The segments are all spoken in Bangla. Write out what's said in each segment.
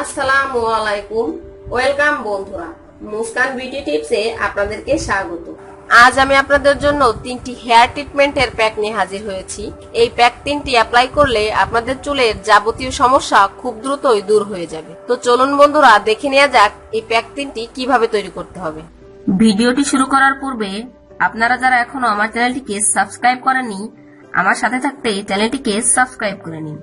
আসসালামু আলাইকুম। ওয়েলকাম বন্ধুরা, মুস্কান বিউটি টিপসে আপনাদেরকে স্বাগত। আজ আমি আপনাদের জন্য তিনটি হেয়ার ট্রিটমেন্টের প্যাক নিয়ে হাজির হয়েছি। এই প্যাক তিনটি অ্যাপ্লাই করলে আপনাদের চুলের যাবতীয় সমস্যা খুব দ্রুতই দূর হয়ে যাবে। তো চলুন বন্ধুরা, দেখে নেওয়া যাক এই প্যাক তিনটি কীভাবে তৈরি করতে হবে। ভিডিওটি শুরু করার পূর্বে, আপনারা যারা এখনও আমার চ্যানেলটিকে সাবস্ক্রাইব করেননি, আমার সাথে থাকতে চ্যানেলটিকে সাবস্ক্রাইব করে নিন।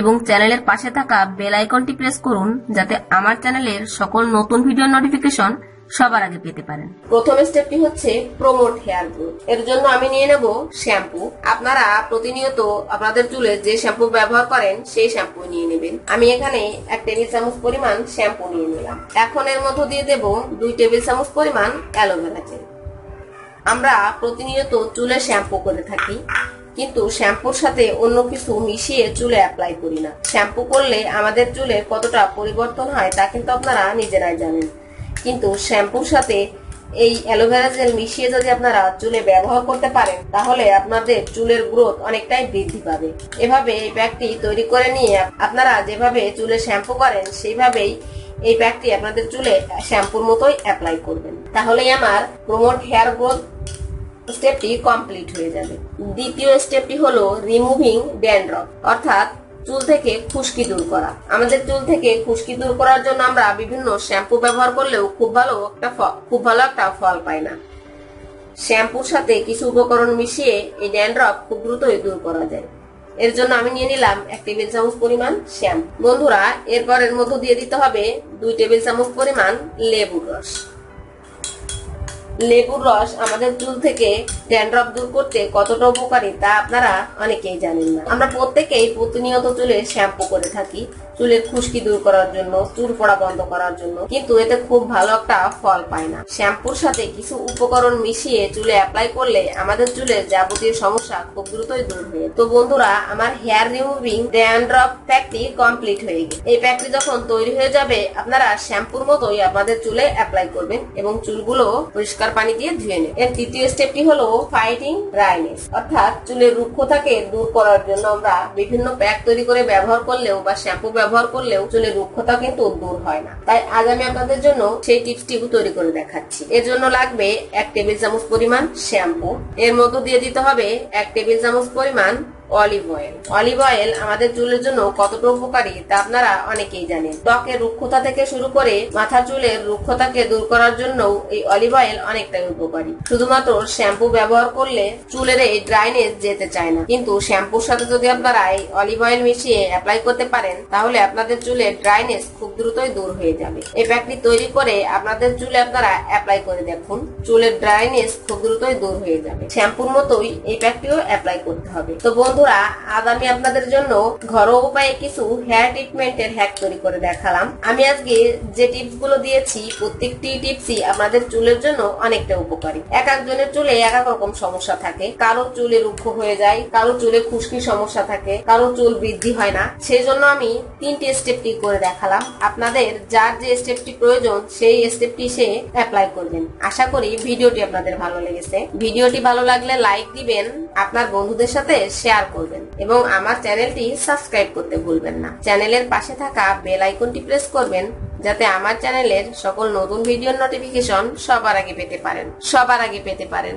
এবং চ্যানেলের পাশে থাকা বেল আইকনটি প্রেস করুন যাতে আমার চ্যানেলের সকল নতুন ভিডিও নোটিফিকেশন সবার আগে পেতে পারেন। প্রথম স্টেপটি হচ্ছে প্রমোট হেয়ার গ্রোথ এর জন্য আমি নিয়ে নেব শ্যাম্পু আপনারা প্রতিনিয়ত আপনাদের চুলে যে শ্যাম্পু ব্যবহার করেন, সেই শ্যাম্পু নিয়ে নেবেন। আমি এখানে এক টেবিল চামচ পরিমাণ শ্যাম্পু নিয়ে নিলাম। এখন এর মধ্যে দিয়ে দেব দুই টেবিল চামচ পরিমাণ অ্যালোভেরা জেল আমরা প্রতিনিয়ত চুলে শ্যাম্পু করে থাকি। কিন্তু শ্যাম্পুর সাথে অন্য কিছু মিশিয়ে চুলে অ্যাপ্লাই করি না। শ্যাম্পু করলে আমাদের চুলে কতটা পরিবর্তন হয় তা কিন্তু আপনারা নিজেরাই জানেন। কিন্তু শ্যাম্পুর সাথে এই অ্যালোভেরা জেল মিশিয়ে যদি আপনারা চুলে ব্যবহার করতে পারেন, তাহলে আপনাদের চুলের গ্রোথ অনেকটাই বৃদ্ধি পাবে। এভাবে এই প্যাকটি তৈরি করে নিয়ে আপনারা যেভাবে চুলে শ্যাম্পু করেন, সেইভাবেই এই প্যাকটি আপনাদের চুলে শ্যাম্পুর মতোই অ্যাপ্লাই করবেন। তাহলেই আমার প্রমোট হেয়ার গ্রোথ স্টেপটি কমপ্লিট হয়ে যাবে। দ্বিতীয় স্টেপটি হলো রিমুভিং ড্যান্ড্রফ অর্থাৎ চুল থেকে খুশকি দূর করা। আমাদের চুল থেকে খুশকি দূর করার জন্য আমরা বিভিন্ন শ্যাম্পু ব্যবহার করলেও খুব ভালো একটা খুব ভালো একটা ফল পাই না। শ্যাম্পুর সাথে কিছু উপকরণ মিশিয়ে এই ড্যান্ড্রফ খুব দ্রুতই দূর করা যায়। এর জন্য আমি নিয়ে নিলাম এক টেবিল চামচ পরিমাণ শ্যাম্পু। বন্ধুরা এরপর এর মধ্যে দিয়ে দিতে হবে দুই টেবিল চামচ পরিমাণ লেবুর রস। লেবুর রস আমাদের চুল থেকে ড্যান্ড্রফ দূর করতে কতটা উপকারী তা আপনারা অনেকেই জানেন না। আমরা প্রত্যেকেই প্রতিনিয়ত চুলে শ্যাম্পু করে থাকি। চুলের খুশকি দূর করার জন্য, চুল পড়া বন্ধ করার জন্য। কিন্তু এতে খুব ভালো একটা ফল পায় না। শ্যাম্পুর সাথে কিছু উপকরণ মিশিয়ে চুলে অ্যাপ্লাই করলে আমাদের চুলের যাবতীয় সমস্যা খুব দ্রুতই দূর হয়ে তো বন্ধুরা, আমার হেয়ার রিমুভিং ড্যান্ড্রফ প্যাকটি কমপ্লিট হয়ে গেছে। এই প্যাকটি যখন তৈরি হয়ে যাবে, আপনারা শ্যাম্পুর মতোই আপনাদের চুলে অ্যাপ্লাই করবেন এবং চুলগুলো পরিষ্কার পানি দিয়ে ধুয়ে নেবেন এর তৃতীয় স্টেপটি হলো ফাইটিং ড্রাইনেস অর্থাৎ চুলের রুক্ষতাকে দূর করার জন্য আমরা বিভিন্ন প্যাক তৈরি করে ব্যবহার করলেও বা শ্যাম্পু ব্যবহার করলেও চুলের রুক্ষতা কিন্তু দূর হয় না। তাই আজ আমি আপনাদের জন্য সেই টিপসটি তৈরি করে দেখাচ্ছি। এর জন্য লাগবে এক টেবিল চামচ পরিমাণ শ্যাম্পু এর মধ্যে দিয়ে দিতে হবে এক টেবিল চামচ পরিমাণ অলিভ অয়েল। অলিভ অয়েল আমাদের চুলের জন্য কতটা উপকারী তা আপনারা অনেকেই জানেন। ত্বকের রুক্ষতা থেকে শুরু করে মাথা চুলের রুক্ষতাকে দূর করার জন্য এই অলিভ অয়েল অনেকটাই উপকারী। শুধুমাত্র শ্যাম্পু ব্যবহার করলে চুলের এই ড্রাইনেস যেতে চায় না। কিন্তু শ্যাম্পুর সাথে যদি আপনারা এই অলিভ অয়েল মিশিয়ে অ্যাপ্লাই করতে পারেন, তাহলে আপনাদের চুলের ড্রাইনেস খুব দ্রুতই দূর হয়ে যাবে। এই প্যাকটি তৈরি করে আপনাদের চুলে আপনারা অ্যাপ্লাই করে দেখুন। চুলের ড্রাইনেস খুব দ্রুতই দূর হয়ে যাবে। শ্যাম্পুর মতোই এই প্যাকটিও অ্যাপ্লাই করতে হবে। তো বন্ধুরা, আজ আমি আপনাদের জন্য ঘরোয়া উপায়ে কিছু হেয়ার ট্রিটমেন্টের হ্যাক তৈরি করে দেখালাম। আমি আজকে যে টিপসগুলো দিয়েছি, প্রত্যেকটি টিপসই আপনাদের চুলের জন্য অনেকটা উপকারী। এক একজনের চুলে এক এক রকম সমস্যা থাকে। কারও চুলে রুক্ষ হয়ে যায়, কারও চুলে খুশকি সমস্যা থাকে, কারও চুল বৃদ্ধি হয় না। সেই জন্য আমি তিনটি স্টেপটি করে দেখালাম। আপনাদের যার যে স্টেপটি প্রয়োজন, সেই স্টেপটি সে অ্যাপ্লাই করবেন। আশা করি ভিডিওটি আপনাদের ভালো লেগেছে। ভিডিওটি ভালো লাগলে লাইক দিবেন। আপনার বন্ধুদের সাথে শেয়ার করবেন এবং আমার চ্যানেলটি সাবস্ক্রাইব করতে ভুলবেন না। চ্যানেলের পাশে থাকা বেল আইকনটি প্রেস করবেন যাতে আমার চ্যানেলের সকল নতুন ভিডিওর নোটিফিকেশন সবার আগে পেতে পারেন। সবার আগে পেতে পারেন।